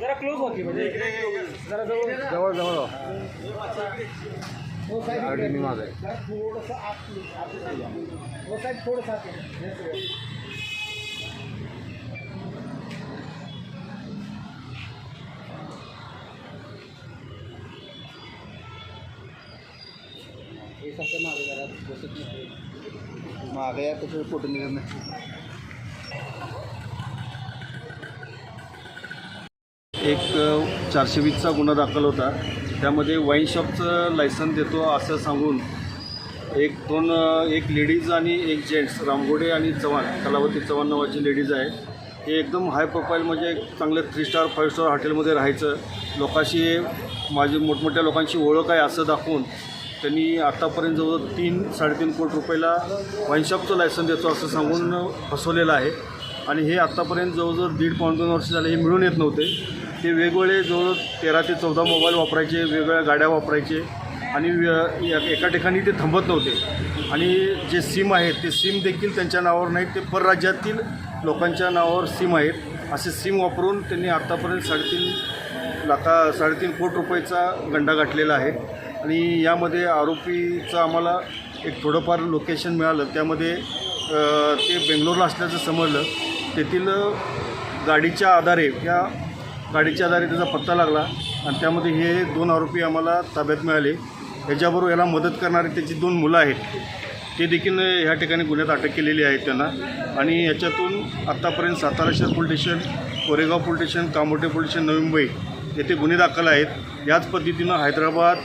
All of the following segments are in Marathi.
जरा क्लोज होती म्हणजे जरा जवळ. जवळ जवळ व्हा. हो साहेब गाडी मी माझा आहे जरा थोडंसं आत हो साहेब थोडंसं आत या. हे सगळं मागे जरा बसत नाही. मागे या तसं फोटो निघत नाही. एक चारशे वीसचा गुन्हा दाखल होता. त्यामध्ये वाईन शॉपचं लायसन देतो असं सांगून एक दोन एक लेडीज आणि एक जेंट्स रामगोडे आणि चव्हाण कलावती चव्हाण नावाची लेडीज आहे हे एकदम हाय प्रोफाईल म्हणजे एक चांगलं थ्री स्टार फाईव्ह स्टार हॉटेलमध्ये राहायचं. लोकांशी माझी मोठमोठ्या लोकांची ओळख आहे असं दाखवून त्यांनी आत्तापर्यंत जवळ तीन साडेतीन कोटी रुपयाला वाईन शॉपचं लायसन देतो असं सांगून फसवलेलं आहे. आणि हे आत्तापर्यंत जवळजवळ दीड पाऊण दोन वर्ष झाले हे मिळून येत नव्हते. ते वेगवेगळे जवळ तेरा ते चौदा मोबाईल वापरायचे वेगवेगळ्या गाड्या वापरायचे आणि या- एका ठिकाणी ते थांबत नव्हते. आणि जे सिम आहेत ते सिम देखील त्यांच्या नावावर नाहीत ते परराज्यातील लोकांच्या नावावर सिम आहेत. असे सिम वापरून त्यांनी आत्तापर्यंत साडेतीन लाखा साडेतीन कोटी रुपयाचा गंडा गाठलेला आहे. आणि यामध्ये आरोपीचं आम्हाला एक थोडंफार लोकेशन मिळालं. त्यामध्ये ते बेंगलोरला असल्याचं समजलं. तेथील गाडीच्या आधारे या गाडीच्या आधारे त्याचा पत्ता लागला आणि त्यामध्ये हे दोन आरोपी आम्हाला ताब्यात मिळाले. ह्याच्याबरोबर याला मदत करणारी त्याची दोन मुलं आहेत. ते देखील ह्या ठिकाणी गुन्ह्यात अटक केलेली आहे त्यांना. आणि याच्यातून आत्तापर्यंत सातारा शहर police station Koregaon police station Kamothe police station Navi Mumbai येथे गुन्हे दाखल आहेत. याच पद्धतीनं हैदराबाद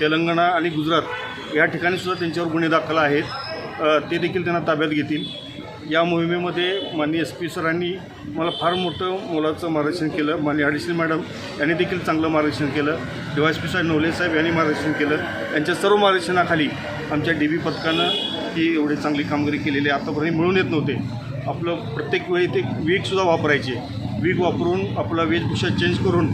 तेलंगणा आणि गुजरात या ठिकाणीसुद्धा त्यांच्यावर गुन्हे दाखल आहेत. ते देखील त्यांना ताब्यात घेतील. या मोहिमेमध्ये माननीय एस पी सरांनी मला फार मोठं मोलाचं मार्गदर्शन केलं. माननीय अडिशनल मॅडम यांनी देखील चांगलं मार्गदर्शन केलं. डीवाय एस पी साहेब नवले साहेब यांनी मार्गदर्शन केलं. यांच्या सर्व मार्गदर्शनाखाली आमच्या डी बी पथकानं ही एवढी चांगली कामगिरी केलेली आहे. आतापर्यंत मिळून येत नव्हते. आपलं प्रत्येक वेळी ते वीकसुद्धा वापरायचे. वीक वापरून आपला वेशभूषा चेंज करून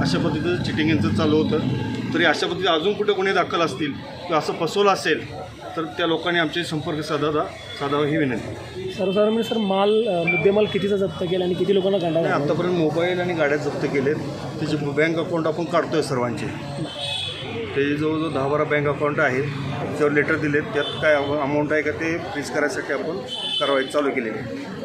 अशा पद्धतीचं चिटिंग यांचं चालू होतं. तरी अशा पद्धतीत अजून कुठे कोणी दाखल असतील असं फसवलं असेल तर त्या लोकांनी आमचे संपर्क साधावा साधावा ही विनंती. सर्वसाधारण सर माल मुद्देमाल कितीचा जप्त केला आणि किती लोकांना घातला? आत्तापर्यंत मोबाईल आणि गाड्या जप्त केलेत. त्याचे बँक अकाउंट आपण काढतोय सर्वांचे. ते जवळजवळ दहा बारा बँक अकाउंट आहेत. त्याच्यावर लेटर दिलेत. त्यात काय अमाऊंट आहे का ते फ्रीज करायसाठी आपण कारवाई चालू केलेली आहे.